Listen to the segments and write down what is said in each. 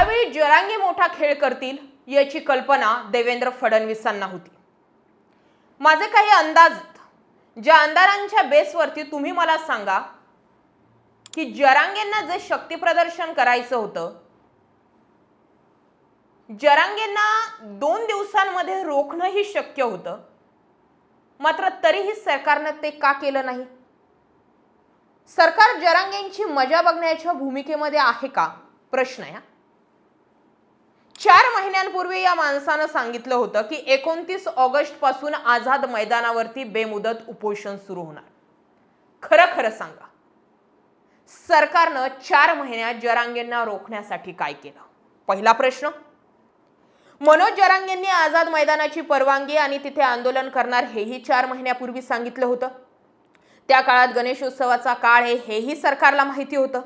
यावेळी जरांगे मोठा खेळ करतील याची कल्पना देवेंद्र फडणवीसांना होती. माझे काही अंदाज ज्या अंधारांच्या बेसवरती तुम्ही मला सांगा की जरांगेंना जे शक्तीप्रदर्शन करायचं होतं जरांगेंना दोन दिवसांमध्ये रोखणंही शक्य होतं. मात्र तरीही सरकारनं ते का केलं नाही? सरकार जरांगेंची मजा बघण्याच्या भूमिकेमध्ये आहे का? प्रश्न आहे चार महिन्यांपूर्वी या माणसानं सांगितलं होतं की एकोणतीस ऑगस्टपासून आझाद मैदानावरती बेमुदत उपोषण सुरू होणार. खरं खरं सांगा. सरकारनं चार महिन्यात जरांगेंना रोखण्यासाठी काय केलं? पहिला प्रश्न. मनोज जरांगेंनी आझाद मैदानाची परवानगी आणि तिथे आंदोलन करणार हेही चार महिन्यापूर्वी सांगितलं होतं. त्या काळात गणेशोत्सवाचा काळ आहे हेही सरकारला माहिती होतं.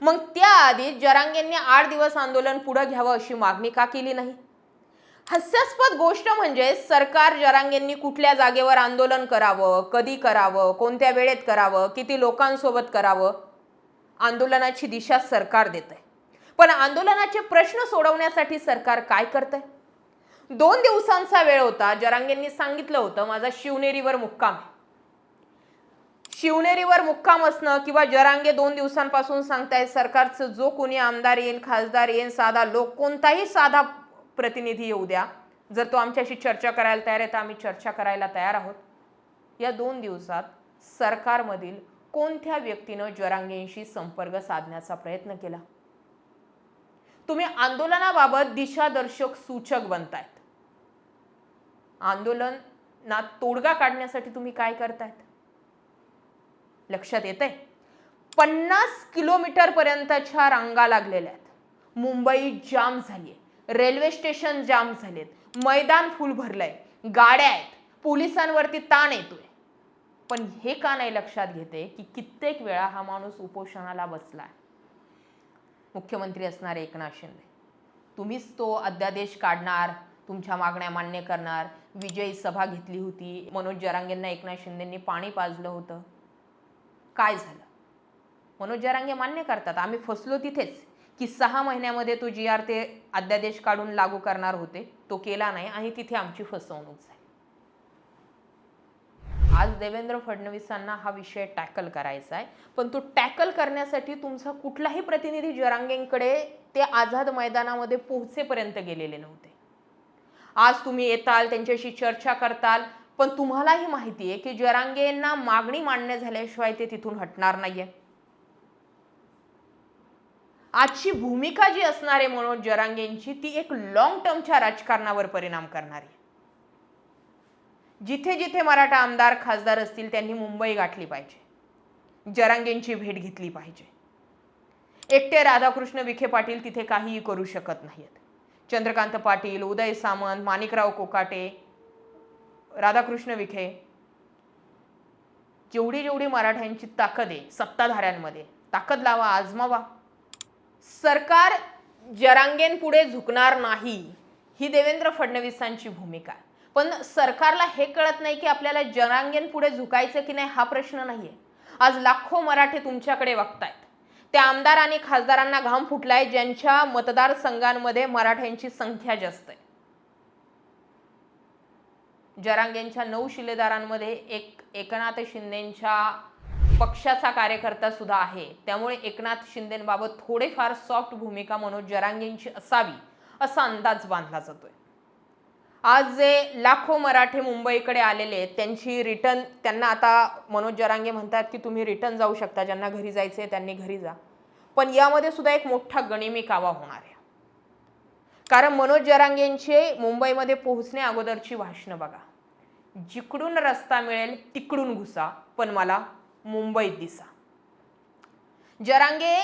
मग त्याआधी जरांगेंनी आठ दिवस आंदोलन पुढे घ्यावं अशी मागणी का केली नाही? हास्यास्पद गोष्ट म्हणजे सरकार जरांगेंनी कुठल्या जागेवर आंदोलन करावं कधी करावं कोणत्या वेळेत करावं किती लोकांसोबत करावं? आंदोलनाची दिशा सरकार देत आहे पण आंदोलनाचे प्रश्न सोडवण्यासाठी सरकार काय करतंय? दोन दिवसांचा वेळ होता जरांगेंनी सांगितलं होतं माझा शिवनेरीवर मुक्काम आहे. शिवनेरीवर मुक्काम असणं किंवा जरांगे दोन दिवसांपासून सांगतायत सरकारचं जो कोणी आमदार येईल खासदार येईल साधा लोक कोणताही साधा प्रतिनिधी येऊ द्या. जर तो आमच्याशी चर्चा करायला तयार आहे तर आम्ही चर्चा करायला तयार आहोत. या दोन दिवसात सरकारमधील कोणत्या व्यक्तीनं जरांगेंशी संपर्क साधण्याचा प्रयत्न केला? तुम्ही आंदोलनाबाबत दिशादर्शक सूचक बनतायत. आंदोलनात तोडगा काढण्यासाठी तुम्ही काय करतायत? लक्षात येत आहे पन्नास किलोमीटर पर्यंतच्या रांगा लागलेल्या आहेत. मुंबई जाम झाली रेल्वे स्टेशन जाम झालेत. मैदान फुल भरलंय. गाड्या आहेत. पोलिसांवरती ताण येतोय. पण हे का नाही लक्षात घेते की कित्येक वेळा हा माणूस उपोषणाला बसला आहे मुख्यमंत्री असणारे एकनाथ शिंदे. तुम्हीच तो अध्यादेश काढणार तुमच्या मागण्या मान्य करणार. विजयी सभा घेतली होती. मनोज जरांगेंना एकनाथ शिंदेंनी पाणी पाजलं होतं. काय झालं? मनोज जरांगे मान्य करतात आम्ही फसलो तिथेच की सहा महिन्यामध्ये तो जी आर ते अध्यादेश काढून लागू करणार होते तो केला नाही आणि तिथे आमची फसवणूक झाली. आज देवेंद्र फडणवीसांना हा विषय टॅकल करायचा आहे पण तो टॅकल करण्यासाठी तुमचा कुठलाही प्रतिनिधी जरांगेंकडे ते आझाद मैदानामध्ये पोहोचेपर्यंत गेलेले नव्हते. आज तुम्ही येताल त्यांच्याशी चर्चा करताल पण तुम्हालाही माहिती आहे की जरांगेंना मागणी मान्य झाल्याशिवाय ते तिथून हटणार नाहीये. आजची भूमिका जी असणार आहे मनोज जरांगेंची ती एक लॉंग टर्मच्या राजकारणावर परिणाम करणारी आहे. जिथे जिथे मराठा आमदार खासदार असतील त्यांनी मुंबई गाठली पाहिजे. जरांगेंची भेट घेतली पाहिजे. एकटे राधाकृष्ण विखे पाटील तिथे काहीही करू शकत नाहीत चंद्रकांत पाटील उदय सामंत माणिकराव कोकाटे राधाकृष्ण विखे जेवढी जेवढी मराठ्यांची ताकद आहे सत्ताधाऱ्यांमध्ये ताकद लावा आजमावा. सरकार जरांगेंपुढे झुकणार नाही ही देवेंद्र फडणवीसांची भूमिका. पण सरकारला हे कळत नाही की आपल्याला जरांगेंपुढे झुकायचं की नाही हा प्रश्न नाहीये. आज लाखो मराठे तुमच्याकडे वागतायत त्या आमदार आणि खासदारांना घाम फुटलाय ज्यांच्या मतदारसंघांमध्ये मराठ्यांची संख्या जास्त आहे. जरांगेंच्या नऊ शिलेदारांमध्ये एक एकनाथ शिंदेंच्या पक्षाचा कार्यकर्ता सुद्धा आहे. त्यामुळे एकनाथ शिंदेबाबत थोडेफार सॉफ्ट भूमिका मनोज जरांगेंची असावी असा अंदाज बांधला जातोय. आज जे लाखो मराठे मुंबईकडे आलेले आहेत त्यांची रिटर्न त्यांना आता मनोज जरांगे म्हणतात की तुम्ही रिटर्न जाऊ शकता ज्यांना घरी जायचे त्यांनी घरी जा. पण यामध्ये सुद्धा एक मोठा गणिमी कावा होणार आहे. कारण मनोज जरांगेंचे मुंबईमध्ये पोहोचण्या अगोदरची भाषणं बघा. जिकडून रस्ता मिळेल तिकडून घुसा. पण मला मुंबईत दिसा. जरांगे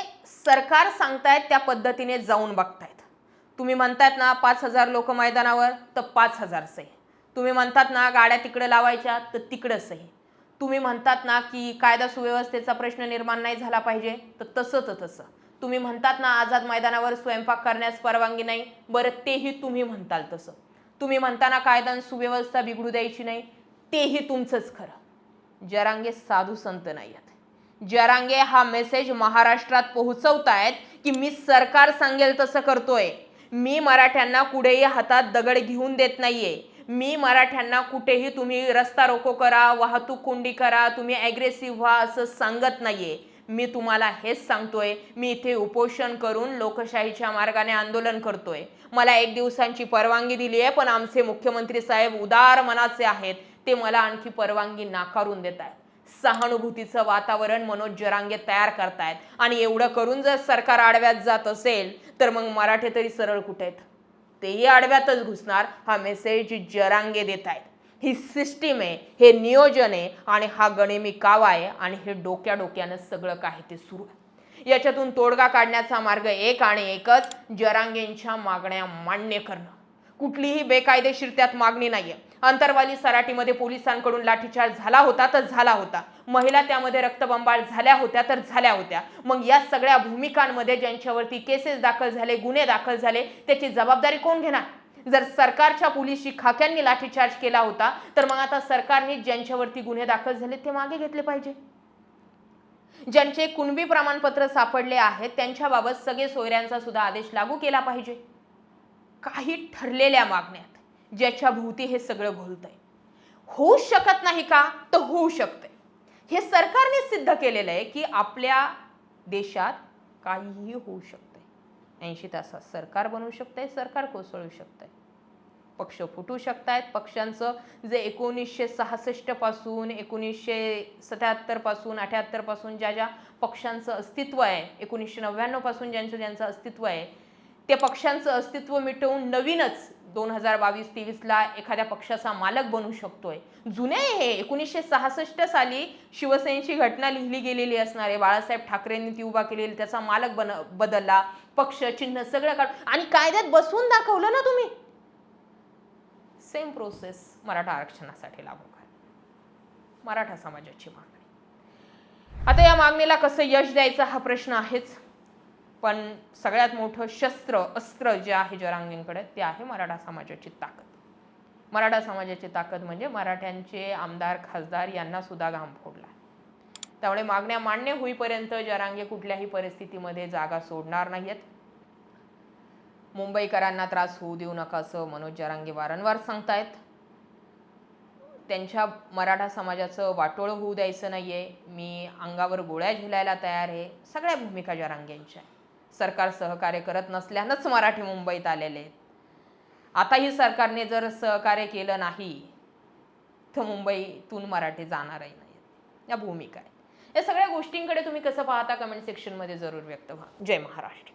सरकार सांगतायत त्या पद्धतीने जाऊन बघतायत. तुम्ही म्हणतायत ना पाच हजार लोक मैदानावर तर पाच हजार सही. तुम्ही म्हणतात ना गाड्या तिकडे लावायच्या तर तिकडं सही. तुम्ही म्हणतात ना की कायदा सुव्यवस्थेचा प्रश्न निर्माण नाही झाला पाहिजे तर तसं तर तसं. तुम्ही म्हणतात ना आझाद मैदानावर स्वयंपाक करण्यास परवानगी नाही बरं तेही तुम्ही म्हणताल तसं. तुम्ही म्हणताना कायदा आणि सुव्यवस्था बिघडू द्यायची नाही तेही तुमचंच खरं. जरांगे साधू संत नाही आहेत. जरांगे हा मेसेज महाराष्ट्रात पोहोचवतायत की मी सरकार सांगेल तसं करतोय. मी मराठ्यांना कुठेही हातात दगड घेऊन देत नाहीये. मी मराठ्यांना कुठेही तुम्ही रस्ता रोको करा वाहतूक कोंडी करा तुम्ही ॲग्रेसिव्ह व्हा असं सांगत नाहीये. मी तुम्हाला हेच सांगतोय मी इथे उपोषण करून लोकशाहीच्या मार्गाने आंदोलन करतोय. मला एक दिवसांची परवानगी दिली आहे पण आमचे मुख्यमंत्री साहेब उदार मनाचे आहेत. ते मला आणखी परवानगी नाकारून देत आहेत. सहानुभूतीचं वातावरण मनोज जरांगे तयार करतायत. आणि एवढं करून जर सरकार आडव्यात जात असेल तर मग मराठे तरी सरळ कुठे आहेत? तेही आडव्यातच घुसणार हा मेसेज जरांगे देत आहेत. ही सिस्टीम आहे हे नियोजन आहे आणि हा गणिमी कावा आहे आणि हे डोक्या डोक्यानं सगळं काही ते सुरू आहे. याच्यातून तोडगा काढण्याचा मार्ग एक आणि एकच जरांगेंच्या मागण्या मान्य करणं. कुठलीही बेकायदेशीर त्यात मागणी नाहीये. अंतरवाली सराटीमध्ये पोलिसांकडून लाठीचार्ज झाला होता तर झाला होता. महिला त्यामध्ये रक्तबंबाळ झाल्या होत्या तर झाल्या होत्या. मग या सगळ्या भूमिकांमध्ये ज्यांच्यावरती केसेस दाखल झाले गुन्हे दाखल झाले त्याची जबाबदारी कोण घेणार? जर सरकारच्या पोलिसची खाक्यांनी लाठीचार्ज केला होता तर मग आता सरकारने ज्यांच्यावरती गुन्हे दाखल झाले ते मागे घेतले पाहिजे. ज्यांचे कुणबी प्रमाणपत्र सापडले आहेत त्यांच्याबाबत सगळे सोयऱ्यांचा सुद्धा आदेश लागू केला पाहिजे. काही ठरलेल्या मागण्यात ज्याच्या भोवती हे सगळं घोलतंय. होऊ शकत नाही का? तर होऊ शकतंय. हे सरकारने सिद्ध केलेलं आहे की आपल्या देशात काहीही होऊ शकतंय. ऐंशी तासात सरकार बनवू शकतंय सरकार कोसळू शकतंय. पक्ष फुटू शकतायत. पक्षांचं जे एकोणीसशे सहासष्टपासून एकोणीसशे सत्याहत्तरपासून पासून ज्या ज्या पक्षांचं अस्तित्व आहे एकोणीसशे नव्याण्णवपासून ज्यांचं ज्यांचं अस्तित्व आहे त्या पक्षांचं अस्तित्व मिटवून नवीनच दोन हजार बावीस तेवीसला एखाद्या पक्षाचा मालक बनू शकतोय. जुने हे एकोणीसशे सहासष्ट साली शिवसेनेची घटना लिहिली गेलेली असणार आहे. बाळासाहेब ठाकरेंनी ती उभा केलेली त्याचा मालक बन बदलला पक्ष चिन्ह सगळं काढ आणि कायद्यात बसवून दाखवलं ना तुम्ही? सेम प्रोसेस मराठा आरक्षणासाठी लागू करा. मराठा समाजाची मागणी. आता या मागणीला कसं यश द्यायचं हा प्रश्न आहेच. पण सगळ्यात मोठं शस्त्र अस्त्र जे आहे जरांगींकडे ते आहे मराठा समाजाची ताकद. मराठा समाजाची ताकद म्हणजे मराठ्यांचे आमदार खासदार यांना सुद्धा घाम फोडला. त्यामुळे मागण्या मान्य होईपर्यंत जरांगे कुठल्याही परिस्थितीमध्ये जागा सोडणार नाहीत मुंबईकरांना त्रास होऊ देऊ नका असं मनोज जरांगे वारंवार सांगतायत. त्यांच्या मराठा समाजाचं वाटोळं होऊ द्यायचं नाहीये. मी अंगावर गोळ्या झेलायला तयार आहे. सगळ्या भूमिका जरांगेंच्या आहेत. सरकार सहकार्य करत नसल्यानंच मराठी मुंबईत आलेले आहेत. आताही सरकारने जर सहकार्य केलं नाही तर मुंबईतून मराठी जाणारही नाहीत. या भूमिका आहेत. या सगळ्या गोष्टींकडे तुम्ही कसं पाहता? कमेंट सेक्शनमध्ये जरूर व्यक्त व्हा. जय महाराष्ट्र.